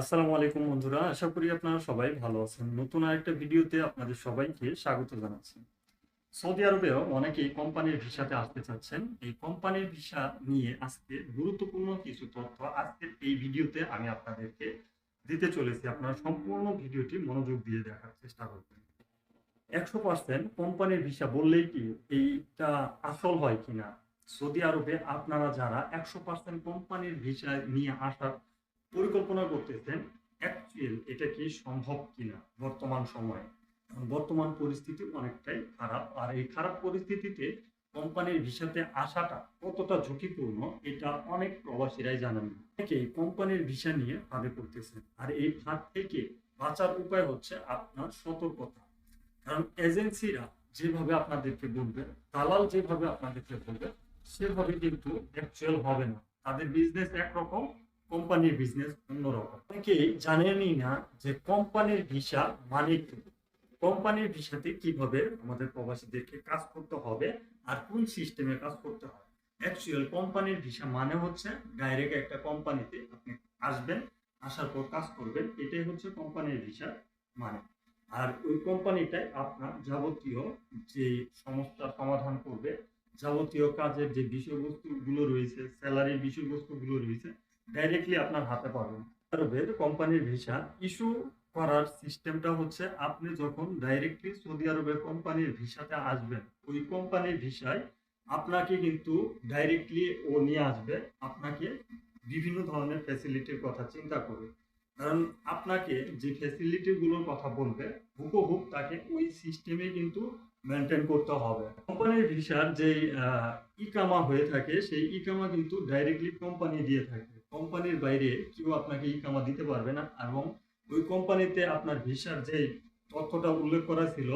আসসালামু আলাইকুম বন্ধুরা, আশা করি আপনারা সবাই ভালো আছেন। নতুন আরেকটা ভিডিওতে আপনাদের সবাইকে স্বাগত জানাচ্ছি। সৌদি আরবেও অনেকেই কোম্পানির ভিসাতে আসতে চাচ্ছেন। এই কোম্পানির ভিসা নিয়ে আজকে গুরুত্বপূর্ণ কিছু তথ্য আজকের এই ভিডিওতে আমি আপনাদেরকে দিতে চলেছি। আপনারা সম্পূর্ণ ভিডিওটি মনোযোগ দিয়ে দেখার চেষ্টা করবেন। একশো পার্সেন্ট কোম্পানির ভিসা বললেই কি এইটা আসল হয় কিনা? সৌদি আরবে আপনারা যারা একশো পার্সেন্ট কোম্পানির ভিসা নিয়ে আসার পরিকল্পনা করতেছেন অ্যাকচুয়াল এটা কি সম্ভব কিনা বর্তমান সময়ে? বর্তমান পরিস্থিতি অনেকটাই খারাপ, আর এই খারাপ পরিস্থিতিতে কোম্পানির ভিসাতে আসাটা কতটা ঝুঁকিপূর্ণ, এটা অনেক প্রবাসীরাই জানেন অনেকেই কোম্পানির ভিসা নিয়ে ফাঁদে পড়তেছেন, আর এই ফাঁদ থেকে বাঁচার উপায় হচ্ছে আপনার সতর্কতা। কারণ এজেন্সিরা যেভাবে আপনাদেরকে বলবে, দালাল যেভাবে আপনাদেরকে বলবে, সেভাবে কিন্তু অ্যাকচুয়াল হবে না। তাদের বিজনেস একরকম কোম্পানির বিজনেস অন্যরকম। অনেকেই জানেনই না যে কোম্পানির ভিসা মানে কি? কোম্পানির ভিসাতে কীভাবে আমাদের প্রবাসীদেরকে কাজ করতে হবে আর কোন সিস্টেমে কাজ করতে হবে। অ্যাকচুয়াল কোম্পানির ভিসা মানে হচ্ছে ডাইরেক্ট একটা কোম্পানিতে আপনি আসবেন, আসার পর কাজ করবেন, এটাই হচ্ছে কোম্পানির ভিসা মানে। আর ওই কোম্পানিটাই আপনার যাবতীয় যে সমস্যার সমাধান করবে, যাবতীয় কাজের যে বিষয়বস্তুগুলো রয়েছে স্যালারির বিষয়বস্তুগুলো রয়েছে ডাইরেক্টলি আপনার হাতে পাবেন। আরবের কোম্পানির ভিসা ইস্যু করার সিস্টেমটা হচ্ছে, আপনি যখন ডাইরেক্টলি সৌদি আরবের কোম্পানির ভিসাতে আসবেন, ওই কোম্পানির ভিসায় আপনাকে কিন্তু ডাইরেক্টলি ও নিয়ে আসবে, আপনাকে বিভিন্ন ধরনের ফ্যাসিলিটির কথা চিন্তা করে কারণ আপনাকে যে ফ্যাসিলিটিগুলোর কথা বলবে হুবহুব তাকে ওই সিস্টেমে কিন্তু মেনটেন করতে হবে। কোম্পানির ভিসার যে ইকামা হয়ে থাকে, সেই ইকামা কিন্তু ডাইরেক্টলি কোম্পানি দিয়ে থাকে। কোম্পানির বাইরে কেউ আপনাকে ইকামা দিতে পারবে না এবং ওই কোম্পানিতে আপনার ভিসার যে তথ্যটা উল্লেখ করা ছিল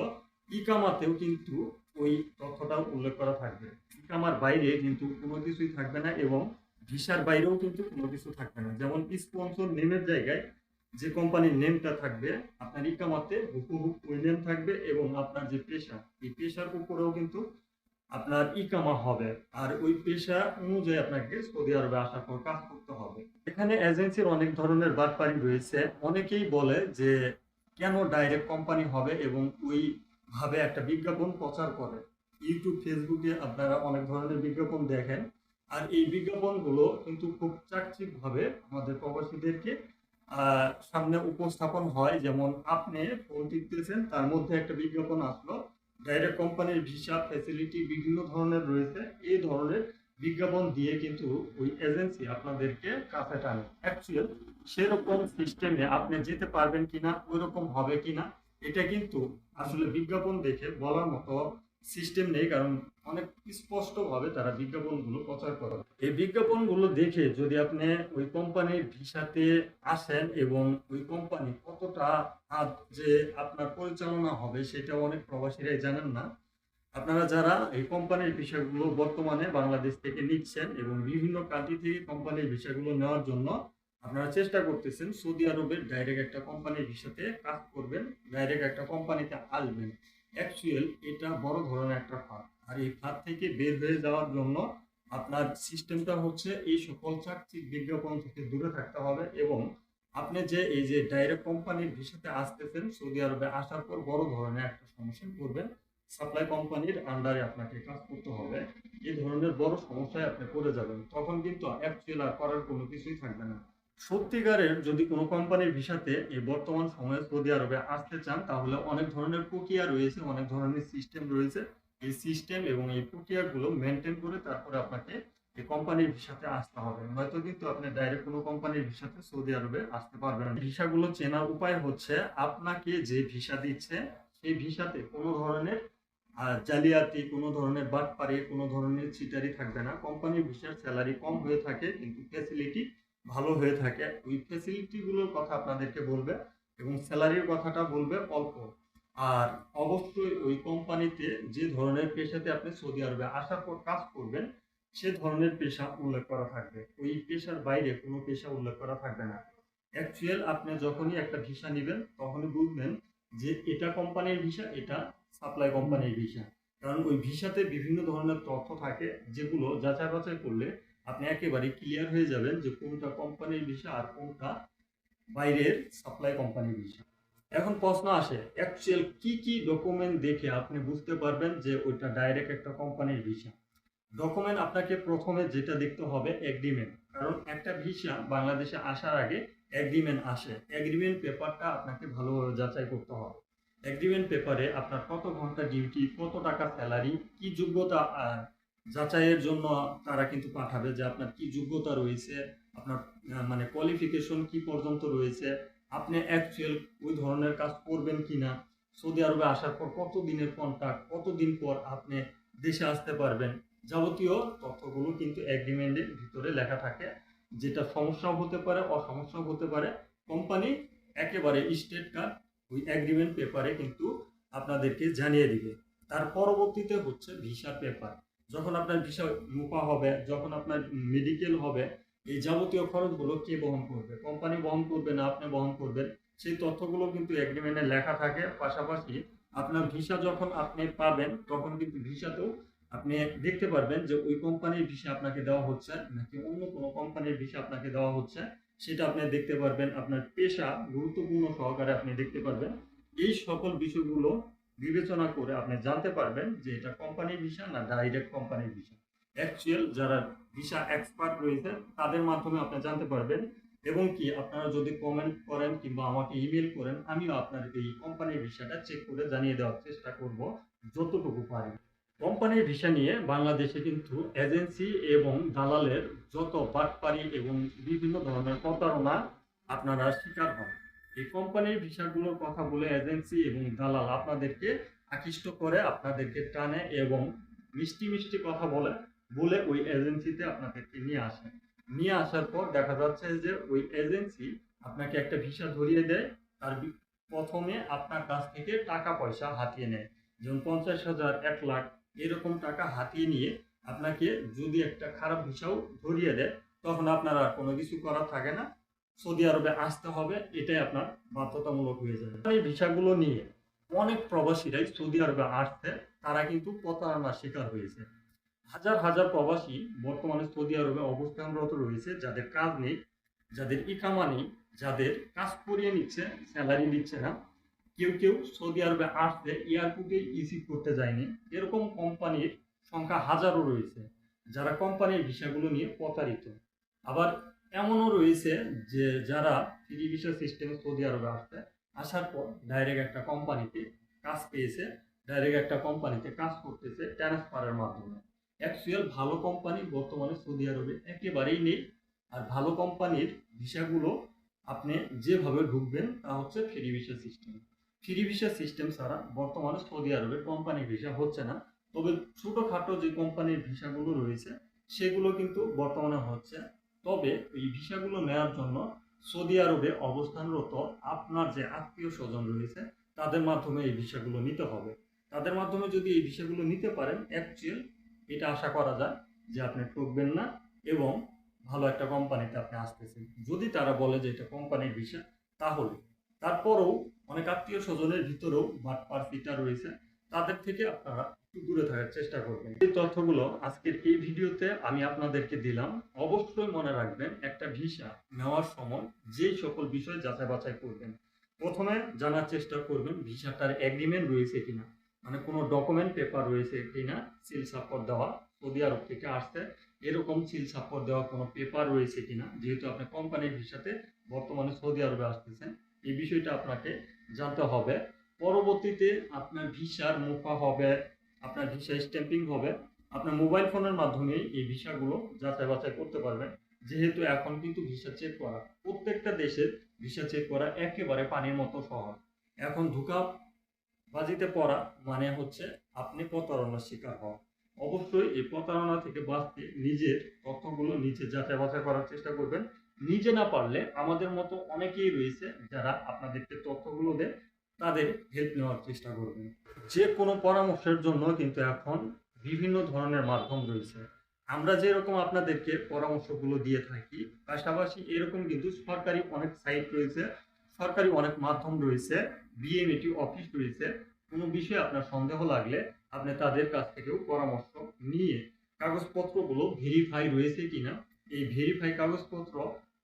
ইকামাতেও কিন্তু ওই তথ্যটা উল্লেখ করা থাকবে। ইকামার বাইরে কিন্তু কোনো কিছুই থাকবে না এবং ভিসার বাইরেও কিন্তু কোনো কিছু থাকবে না। যেমন স্পন্সর নেমের জায়গায় যে কোম্পানির নেমটা থাকবে, আপনার ইকামাতে হুবহুব ওই নেম থাকবে এবং আপনার যে পেশা, এই পেশার উপরেও কিন্তু আপনার ইকামা হবে। আর ওই পেশা অনুযায়ী আপনাকে সৌদি আরবে আসার পর কাজ করতে হবে। এখানে এজেন্সির অনেক ধরনের বাটপারি রয়েছে। অনেকেই বলে যে, কেন ডাইরেক্ট কোম্পানি হবে এবং ওই ভাবে একটা বিজ্ঞাপন প্রচার করে? ইউটিউব ফেসবুকে আপনারা অনেক ধরনের বিজ্ঞাপন দেখেন। আর এই বিজ্ঞাপনগুলো কিন্তু খুব চাকচিকভাবে আমাদের প্রবাসীদেরকে সামনে উপস্থাপন হয়। যেমন আপনি ফোন টিপতেছেন, তার মধ্যে একটা বিজ্ঞাপন আসলো। ডাইরেক্ট কোম্পানির ভিসা ফ্যাসিলিটি বিভিন্ন ধরনের রয়েছে। এই ধরনের বিজ্ঞাপন দিয়ে কিন্তু ওই এজেন্সি আপনাদেরকে কাছে টানে। অ্যাকচুয়াল সেরকম সিস্টেমে আপনি যেতে পারবেন কিনা ওই রকম হবে কিনা, এটা কিন্তু আসলে বিজ্ঞাপন দেখে বলার মতো সিস্টেম নেই, কারণ অনেক স্পষ্টভাবে তারা বিজ্ঞাপনগুলো প্রচার করে। এই বিজ্ঞাপনগুলো দেখে যদি আপনি ওই কোম্পানির ভিসাতে আসেন এবং ওই কোম্পানি কতটা হাত যে আপনার পরিচালনা হবে সেটা অনেক প্রবাসীরাই জানেন না। আপনারা যারা এই কোম্পানির ভিসাগুলো বর্তমানে বাংলাদেশ থেকে নিচ্ছেন এবং বিভিন্ন কান্ট্রি থেকে কোম্পানির ভিসাগুলো নেওয়ার জন্য আপনারা চেষ্টা করতেছেন, সৌদি আরবের ডাইরেক্ট একটা কোম্পানির ভিসাতে কাজ করবেন ডাইরেক্ট একটা কোম্পানিতে আসবেন। অ্যাকচুয়াল এটা বড় ধরনের একটা ফাঁদ। আর এই ফাঁদ থেকে বের হয়ে যাওয়ার জন্য আপনার সিস্টেমটা হচ্ছে এই সকল চাকচিক বিজ্ঞাপন থেকে দূরে থাকতে হবে এবং আপনি যে এই যে ডাইরেক্ট কোম্পানির ভিসাতে আসতেছেন, সৌদি আরবে আসার পর বড় ধরনের একটা সমস্যায় পড়বেন। সাপ্লাই কোম্পানির আন্ডারে আপনাকে কাজ করতে হবে। এই ধরনের বড় সমস্যায় আপনি পড়ে যাবেন। তখন কিন্তু অ্যাকচুয়াল আর করার কোনো কিছুই থাকবে না। সত্যিকারের যদি কোনো কোম্পানির ভিসাতে এই বর্তমান সময়ে সৌদি আরবে আসতে চান, তাহলে অনেক ধরনের প্রক্রিয়া রয়েছে, অনেক ধরনের সিস্টেম রয়েছে। এই সিস্টেম এবং এই প্রক্রিয়াগুলো মেনটেন করে তারপরে আপনাকে এই কোম্পানির ভিসাতে আসতে হবে। নয়তো কিন্তু আপনি ডাইরেক্ট কোনো কোম্পানির ভিসাতে সৌদি আরবে আসতে পারবেন না। ভিসাগুলো চেনার উপায় হচ্ছে আপনাকে যে ভিসা দিচ্ছে, সেই ভিসাতে কোনো ধরনের জালিয়াতি, কোনো ধরনের বাটপারি কোনো ধরনের চিটারি থাকবে না। কোম্পানির ভিসার স্যালারি কম হয়ে থাকে, কিন্তু ফ্যাসিলিটি ভালো হয়ে থাকে। ওই ফ্যাসিলিটিগুলোর কথা আপনাদেরকে বলবে এবং স্যালারির কথাটা বলবে অল্প। আর অবশ্যই ওই কোম্পানিতে যে ধরনের পেশাতে আপনি সৌদি আরবে আসার পর কাজ করবেন, সে ধরনের পেশা উল্লেখ করা থাকবে। ওই পেশার বাইরে কোনো পেশা উল্লেখ করা থাকবে না। অ্যাকচুয়াল আপনি যখনই একটা ভিসা নেবেন, তখনই বুঝবেন যে এটা কোম্পানির ভিসা এটা সাপ্লাই কোম্পানির ভিসা কারণ ওই ভিসাতে বিভিন্ন ধরনের তথ্য থাকে, যেগুলো যাচাই বাছাই করলে আপনি একেবারে ক্লিয়ার হয়ে যাবেন যে কোনটা কোম্পানির ভিসা আর কোনটা বাইরের সাপ্লাই কোম্পানির ভিসা এখন প্রশ্ন আসে অ্যাকচুয়াল কি কি ডকুমেন্ট দেখে আপনি বুঝতে পারবেন যে ওইটা ডাইরেক্ট একটা কোম্পানির ভিসা ডকুমেন্ট আপনাকে প্রথমে যেটা দেখতে হবে এগ্রিমেন্ট কারণ একটা ভিসা বাংলাদেশে আসার আগে এগ্রিমেন্ট আসে। এগ্রিমেন্ট পেপারটা আপনাকে ভালোভাবে যাচাই করতে হবে। এগ্রিমেন্ট পেপারে আপনার কত ঘণ্টা ডিউটি কত টাকা স্যালারি কি যোগ্যতা যাচাইয়ের জন্য তারা কিন্তু পাঠাবে যে আপনার কি যোগ্যতা রয়েছে, আপনার মানে কোয়ালিফিকেশন কি পর্যন্ত রয়েছে, আপনি অ্যাকচুয়াল ওই ধরনের কাজ করবেন কিনা, সৌদি আরবে আসার পর কত দিনের কন্ট্রাক্ট কতদিন পর আপনি দেশে আসতে পারবেন, যাবতীয় তথ্যগুলো কিন্তু এগ্রিমেন্টের ভিতরে লেখা থাকে, যেটা সমস্যাও হতে পারে, অসমস্যাও হতে পারে। কোম্পানি একেবারে স্টেট কার্ড ওই এগ্রিমেন্ট পেপারে কিন্তু আপনাদেরকে জানিয়ে দিবে। তার পরবর্তীতে হচ্ছে ভিসা পেপার যখন আপনার ভিসা মুপা হবে, যখন আপনার মেডিকেল হবে, এই যাবতীয় খরচগুলো কে বহন করবে? কোম্পানি বহন করবে না, আপনি বহন করবেন? সেই তথ্যগুলো কিন্তু এগ্রিমেন্টে লেখা থাকে। পাশাপাশি আপনার ভিসা যখন আপনি পাবেন, তখন কিন্তু ভিসাতেও আপনি দেখতে পারবেন যে ওই কোম্পানির ভিসা আপনাকে দেওয়া হচ্ছে নাকি অন্য কোনো কোম্পানির ভিসা আপনাকে দেওয়া হচ্ছে। সেটা আপনি দেখতে পারবেন। আপনার পেশা গুরুত্বপূর্ণ সহকারে আপনি দেখতে পারবেন। এই সকল বিষয়গুলো বিবেচনা করে আপনি জানতে পারবেন যে এটা কোম্পানির ভিসা না ডাইরেক্ট কোম্পানির ভিসা। অ্যাকচুয়াল যারা ভিসা এক্সপার্ট রয়েছে, তাদের মাধ্যমে আপনি জানতে পারবেন এবং কি আপনারা যদি কমেন্ট করেন কিংবা আমাকে ইমেল করেন, আমিও আপনার এই কোম্পানির ভিসাটা চেক করে জানিয়ে দেওয়ার চেষ্টা করব যতটুকু পারি। কোম্পানির ভিসা নিয়ে বাংলাদেশে কিন্তু এজেন্সি এবং দালালের যত বাটপারি এবং বিভিন্ন ধরনের প্রতারণা আপনারা শিকার হন। এই কোম্পানির ভিসাগুলোর কথা বলে এজেন্সি এবং দালাল আপনাদেরকে আকৃষ্ট করে আপনাদেরকে টানে এবং মিষ্টি মিষ্টি কথা বলে বলে ওই এজেন্সিতে আপনাদেরকে নিয়ে আসে। নিয়ে আসার পর দেখা যাচ্ছে যে ওই এজেন্সি আপনাকে একটা ভিসা ধরিয়ে দেয়, তার প্রথমে আপনার কাছ থেকে টাকা পয়সা হাতিয়ে নেয়। যেমন পঞ্চাশ হাজার, এক লাখ, এরকম টাকা হাতিয়ে নিয়ে আপনাকে যদি একটা খারাপ ভিসাও ধরিয়ে দেয়, তখন আপনার আর কোনো কিছু করার থাকে না। সৌদি আরবে আসতে হবে, এটাই আপনার বাধ্যতামূলক হয়ে যাবে। এই ভিসাগুলো নিয়ে অনেক প্রবাসীরাই সৌদি আরবে আসছে, তারা কিন্তু প্রতারণার শিকার হয়েছে। হাজার হাজার প্রবাসী বর্তমানে সৌদি আরবে অবস্থানরত রয়েছে, যাদের কাজ নেই, যাদের ইকামা নেই, যাদের কাজ করিয়ে নিচ্ছে, স্যালারি দিচ্ছে না। কেউ কেউ সৌদি আরবে আসতে এয়ারপোর্টে ইসি করতে যায়নি। এরকম কোম্পানির সংখ্যা হাজারও রয়েছে, যারা কোম্পানির ভিসাগুলো নিয়ে প্রতারিত। আবার এমনও রয়েছে যে যারা ফ্রি ভিসা সিস্টেমে সৌদি আরবে আসছে আসার পর ডাইরেক্ট একটা কোম্পানিতে কাজ পেয়েছে ডাইরেক্ট একটা কোম্পানিতে কাজ করতেছে ট্রান্সফারের মাধ্যমে। অ্যাকচুয়াল ভালো কোম্পানি বর্তমানে সৌদি আরবে একেবারেই নেই। আর ভালো কোম্পানির ভিসাগুলো আপনি যেভাবে ঢুকবেন তা হচ্ছে free visa system free visa system ছাড়া বর্তমানে সৌদি আরবে কোম্পানি ভিসা হচ্ছে না। তবে ছোটোখাটো যে কোম্পানির ভিসাগুলো রয়েছে, সেগুলো কিন্তু বর্তমানে হচ্ছে তবে এই ভিসাগুলো নেওয়ার জন্য সৌদি আরবে অবস্থানরত আপনার যে আত্মীয় স্বজন রয়েছে, তাদের মাধ্যমে এই ভিসাগুলো নিতে হবে। তাদের মাধ্যমে যদি এই ভিসাগুলো নিতে পারেন অ্যাকচুয়াল এটা আশা করা যায় যে আপনি ঠকবেন না এবং ভালো একটা কোম্পানিতে আপনি আসতেছেন। যদি তারা বলে যে এটা কোম্পানির ভিসা, তাহলে। তারপরেও অনেক আত্মীয় স্বজনের ভিতরেও বাটপার ফিটা রয়েছে। তাদের থেকে আপনারা দূরে থাকার চেষ্টা করবেন। এই তথ্যগুলো আজকের এই ভিডিওতে আমি আপনাদেরকে দিলাম, অবশ্যই মনে রাখবেন, একটা ভিসা নেওয়ার সময় যেই সকল বিষয় যাচাই বাছাই করবেন, প্রথমে জানার চেষ্টা করবেন ভিসাটার এগ্রিমেন্ট রয়েছে কিনা। মানে কোনো ডকুমেন্ট পেপার রয়েছে কিনা সিল সাপোর্ট দেওয়া, সৌদি আরব থেকে আসতে এরকম সিল সাপোর্ট দেওয়া কোনো পেপার রয়েছে কিনা, যেহেতু আপনি কোম্পানির ভিসাতে বর্তমানে সৌদি আরবে আসতেছেন, এই বিষয়টা আপনাকে জানতে হবে। পরবর্তীতে আপনার ভিসার মুখা হবে, আপনার ভিসা স্ট্যাম্পিং হবে। আপনার মোবাইল ফোনের মাধ্যমে এই ভিসাগুলো যাচাই বাছাই করতে পারবেন। যেহেতু এখন কিন্তু ভিসা চেক করা, প্রত্যেকটা দেশের ভিসা চেক করা একেবারে পানির মতো সহজ এখন ধোকা বাজিতে পড়া মানে হচ্ছে আপনি প্রতারণার শিকার হওয়া। অবশ্যই এই প্রতারণা থেকে বাঁচতে নিজের তথ্যগুলো নিজে যাচাই বাছাই করার চেষ্টা করবেন। নিজে না পারলে আমাদের মতো অনেকেই রয়েছে যারা আপনাদেরকে তথ্যগুলো দেয় তাদের হেল্প নেওয়ার চেষ্টা করবেন। যে কোনো পরামর্শের জন্য কিন্তু এখন বিভিন্ন ধরনের মাধ্যম রয়েছে। আমরা যেরকম আপনাদেরকে পরামর্শগুলো দিয়ে থাকি, পাশাপাশি এরকম কিন্তু সরকারি অনেক সাইট রয়েছে, সরকারি অনেক মাধ্যম রয়েছে বিএমএটি অফিস রয়েছে। কোনো বিষয়ে আপনার সন্দেহ লাগলে আপনি তাদের কাছ থেকেও পরামর্শ নিয়ে কাগজপত্রগুলো ভেরিফাই রয়েছে কিনা, এই ভেরিফাই কাগজপত্র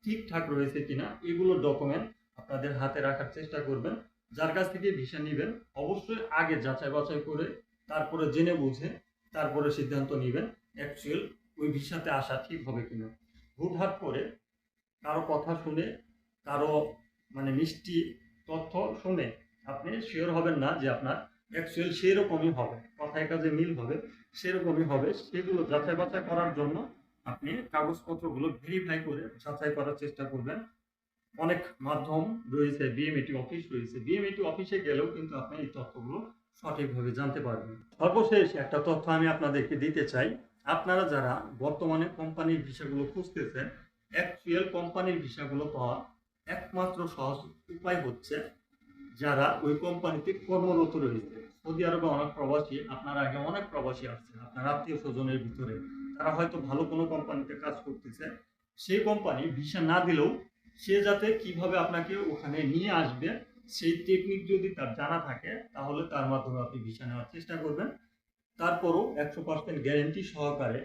ঠিকঠাক রয়েছে কিনা, এগুলো ডকুমেন্ট আপনাদের হাতে রাখার চেষ্টা করবেন। যার কাছ থেকে ভিসা নেবেন, অবশ্যই আগে যাচাই বাছাই করে তারপরে জেনে বুঝে তারপরে সিদ্ধান্ত নেবেন অ্যাকচুয়াল ওই ভিসাতে আসা ঠিক হবে কিনা। হুটহাট করে কারও কথা শুনে, কারও মানে মিষ্টি তথ্য শুনে আপনি শিওর হবেন না যে আপনার অ্যাকচুয়াল সেরকমই হবে। কথায় কাজে মিল হবে, সেরকমই হবে। সেগুলো যাচাই বাছাই করার জন্য আপনি কাগজপত্রগুলো ভেরিফাই করে যাচাই করার চেষ্টা করবেন। অনেক মাধ্যম রয়েছে বিএমএটি অফিস রয়েছে। বিএমএটি অফিসে গেলেও কিন্তু আপনি এই তথ্যগুলো সঠিকভাবে জানতে পারবেন। সর্বশেষ একটা তথ্য আমি আপনাদেরকে দিতে চাই। আপনারা যারা বর্তমানে কোম্পানির ভিসাগুলো খুঁজতেছেন অ্যাকচুয়াল কোম্পানির ভিসাগুলো পাওয়া একমাত্র সহজ উপায় হচ্ছে যারা ওই কোম্পানিতে কর্মরত রয়েছে। সৌদি আরবে অনেক প্রবাসী, আপনার আগে অনেক প্রবাসী আসছে, আপনার আত্মীয় স্বজনের ভিতরে। তারা হয়তো ভালো কোনো কোম্পানিতে কাজ করতেছে। সেই কোম্পানি ভিসা না দিলেও সে যাতে কীভাবে আপনাকে ওখানে নিয়ে আসবে, সেই টেকনিক যদি তার জানা থাকে, তাহলে তার মাধ্যমে আপনি ভিসা নেওয়ার চেষ্টা করবেন। তারপরও একশো পার্সেন্ট গ্যারেন্টি সহকারে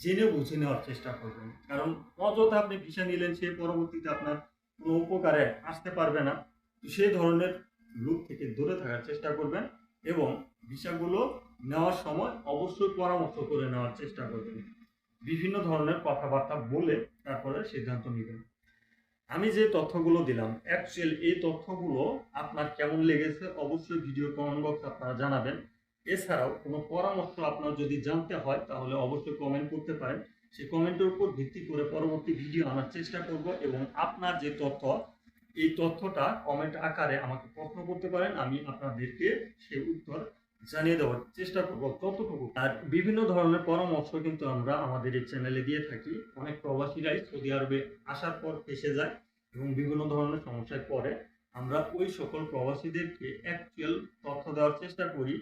জেনে বুঝে নেওয়ার চেষ্টা করবেন। কারণ অযথা আপনি ভিসা নিলেন, সে পরবর্তীতে আপনার কোনো উপকারে আসতে পারবে না। তো সেই ধরনের লুক থেকে দূরে থাকার চেষ্টা করবেন এবং ভিসাগুলো নেওয়ার সময় অবশ্যই পরামর্শ করে নেওয়ার চেষ্টা করবেন। বিভিন্ন ধরনের কথাবার্তা বলে তারপরে সিদ্ধান্ত নেবেন। আমি যে তথ্যগুলো দিলাম অ্যাকচুয়াল এই তথ্যগুলো আপনার কেমন লেগেছে অবশ্যই ভিডিও কমেন্ট বক্স আপনারা জানাবেন। এছাড়াও কোনো পরামর্শ আপনার যদি জানতে হয়, তাহলে অবশ্যই কমেন্ট করতে পারেন। সেই কমেন্টের উপর ভিত্তি করে পরবর্তী ভিডিও আনার চেষ্টা করব এবং আপনার যে তথ্য, এই তথ্যটা কমেন্ট আকারে আমাকে প্রশ্ন করতে পারেন, আমি আপনাদেরকে সেই উত্তর জানিয়ে দেওয়ার চেষ্টা করব, ততটুকু। আর বিভিন্ন ধরনের পরামর্শ কিন্তু আমরা আমাদের এই চ্যানেলে দিয়ে থাকি। অনেক প্রবাসীরাই সৌদি আরবে আসার পর ফেসে যায় এবং বিভিন্ন ধরনের সমস্যায় পড়ে। আমরা ওই সকল প্রবাসীদেরকে অ্যাকচুয়াল তথ্য দেওয়ার চেষ্টা করি।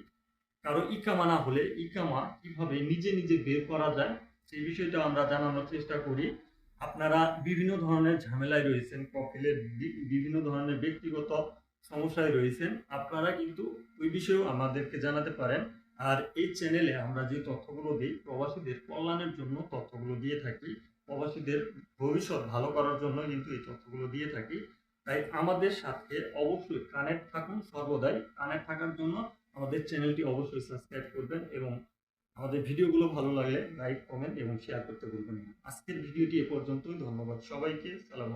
কারও ইকামা না হলে ইকামা কীভাবে নিজে নিজে বের করা যায় সেই বিষয়টা আমরা জানানোর চেষ্টা করি। আপনারা বিভিন্ন ধরনের ঝামেলায় রয়েছেন, কফিলের বিভিন্ন ধরনের ব্যক্তিগত সমস্যায় রয়েছেন, আপনারা কিন্তু ওই বিষয়েও আমাদেরকে জানাতে পারেন। আর এই চ্যানেলে আমরা যে তথ্যগুলো দিই, প্রবাসীদের কল্যাণের জন্য তথ্যগুলো দিয়ে থাকি। প্রবাসীদের ভবিষ্যৎ ভালো করার জন্য কিন্তু এই তথ্যগুলো দিয়ে থাকি। তাই আমাদের সাথে অবশ্যই কানেক্ট থাকুন সর্বদাই। কানেক্ট থাকার জন্য আমাদের চ্যানেলটি অবশ্যই সাবস্ক্রাইব করবেন এবং আমাদের ভিডিওগুলো ভালো লাগলে লাইক কমেন্ট এবং শেয়ার করতে ভুলবেন আজকের ভিডিওটি এ পর্যন্তই। ধন্যবাদ সবাইকে। সালাম